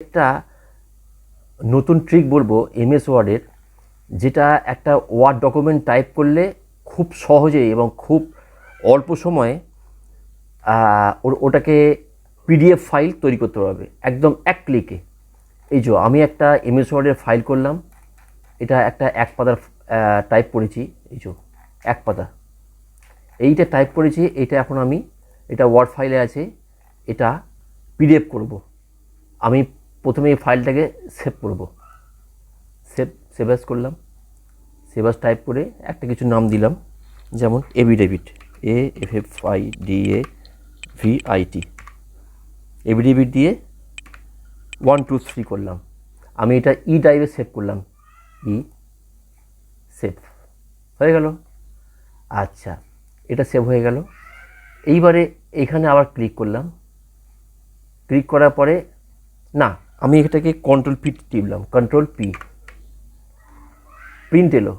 একটা নতুন ট্রিক বলব এমএস ওয়ার্ডের যেটা একটা ওয়ার্ড ডকুমেন্ট টাইপ করলে খুব সহজে এবং খুব অল্প সময়ে ওটাকে পিডিএফ ফাইল তৈরি করতে পারবে একদম এক ক্লিকে এই যে আমি একটা এমএস ওয়ার্ডের ফাইল করলাম, এটা একটা এক পাতার টাইপ করেছি, এই যে এক পাতা। এইটা টাইপ করেছি, এটা এখন আমি, এটা ওয়ার্ড ফাইলে আছে, এটা পিডিএফ করব। আমি প্রথমে এই ফাইলটাকে সেভ করব। সেভ সেভাস করলাম। সেভাস টাইপ করে একটা কিছু নাম দিলাম, যেমন affidavit A F F I D A V I T affidavit দিয়ে ওয়ান টু থ্রি করলাম। আমি এটা ই ড্রাইভে সেভ করলাম। ই সেভ হয়ে গেল? আচ্ছা এটা সেভ হয়ে গেল। এইবারে এইখানে আবার ক্লিক করলাম। ক্লিক করার পরে, না আমি এটাকে কন্ট্রোল পি টিপলাম কন্ট্রোল পি প্রিন্ট এলো।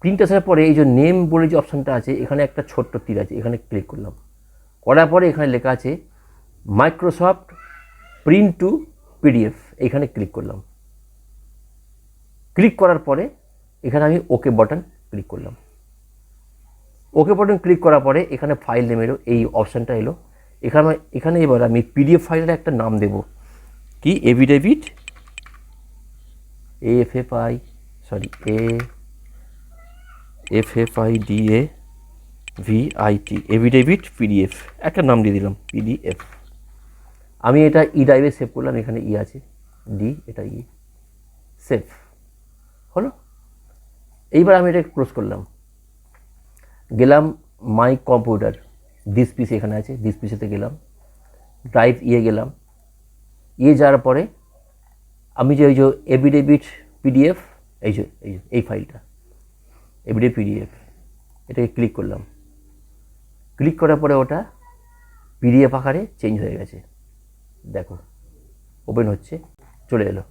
প্রিন্ট আসার পরে এই যে নেম বলে যে অপশানটা আছে, এখানে একটা ছোট্ট তীর আছে, এখানে ক্লিক করলাম। করার পরে এখানে লেখা আছে মাইক্রোসফট প্রিন্ট টু পিডিএফ এখানে ক্লিক করলাম। ক্লিক করার পরে এখানে আমি ওকে বাটন ক্লিক করলাম। ওকে বাটন ক্লিক করার পরে এখানে ফাইল নেম এলো, এই অপশানটা এলো। এখানে এখানে এবার আমি পিডিএফ ফাইলের একটা নাম দেব। কি? Affidavit F F I sorry A F F I D A V I T affidavit PDF একটা নাম দিয়ে দিলাম পিডিএফ আমি এটা ই ড্রাইভে সেভ করলাম, এখানে ই আছে ডি এটা ই সেভ হলো? এইবার আমি এটা ক্লোজ করলাম। গেলাম মাই কম্পিউটার দিস এখানে আছে দিস পিসেতে গেলাম। ড্রাইভ ইয়ে গেলাম। ইয়ে যাওয়ার পরে আমি যে ওই যে এভিডেভিট পিডিএফ, এই যে এই যে, এই ফাইলটা এভিডে পিডিএফ, এটাকে ক্লিক করলাম। ক্লিক করার পরে ওটা পিডিএফ আকারে চেঞ্জ হয়ে গেছে। দেখো, ওপেন হচ্ছে, চলে এলো।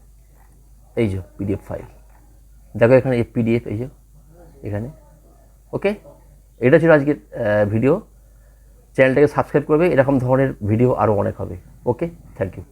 এই যে পিডিএফ ফাইল। দেখো এখানে পিডিএফ, এই যে, এখানে। ওকে? এটা ছিল আজকের ভিডিও। চ্যানেলটাকে সাবস্ক্রাইব করবে, এরকম ধরনের ভিডিও আরও অনেক হবে। ওকে? Thank you.